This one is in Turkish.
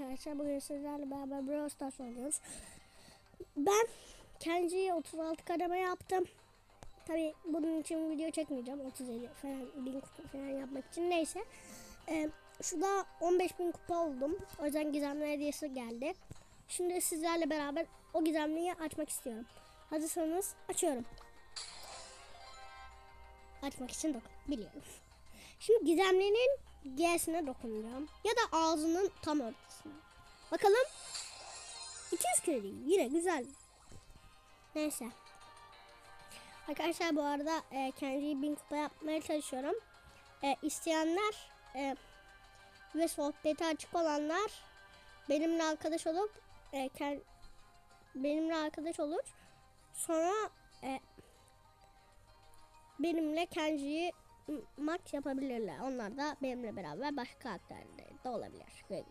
arkadaşlar. Bugün sizlerle beraber Brawl Stars oynuyoruz. Ben kendiciye 36 kademe yaptım. Tabi bunun için video çekmeyeceğim. 37 falan bin kupa falan yapmak için. Neyse. Ee, şurada 15 bin kupa oldum. O yüzden gizemli hediyesi geldi. Şimdi sizlerle beraber o gizemliyi açmak istiyorum. Hazırsanız açıyorum. Açmak için dokun. Biliyorum. Şimdi gizemlinin G'sine dokunacağım. Ya da ağzının tam ortasına. Bakalım. 200 kere değil. Yine güzel. Neyse. Arkadaşlar bu arada e, kendi bin kupa yapmaya çalışıyorum. E, isteyenler e, ve sohbeti açık olanlar benimle arkadaş olup e, kend- benimle arkadaş olur. Sonra e, benimle Kenji'yi maç yapabilirler. Onlar da benimle beraber başka karakterlerde de olabilir. Böyle.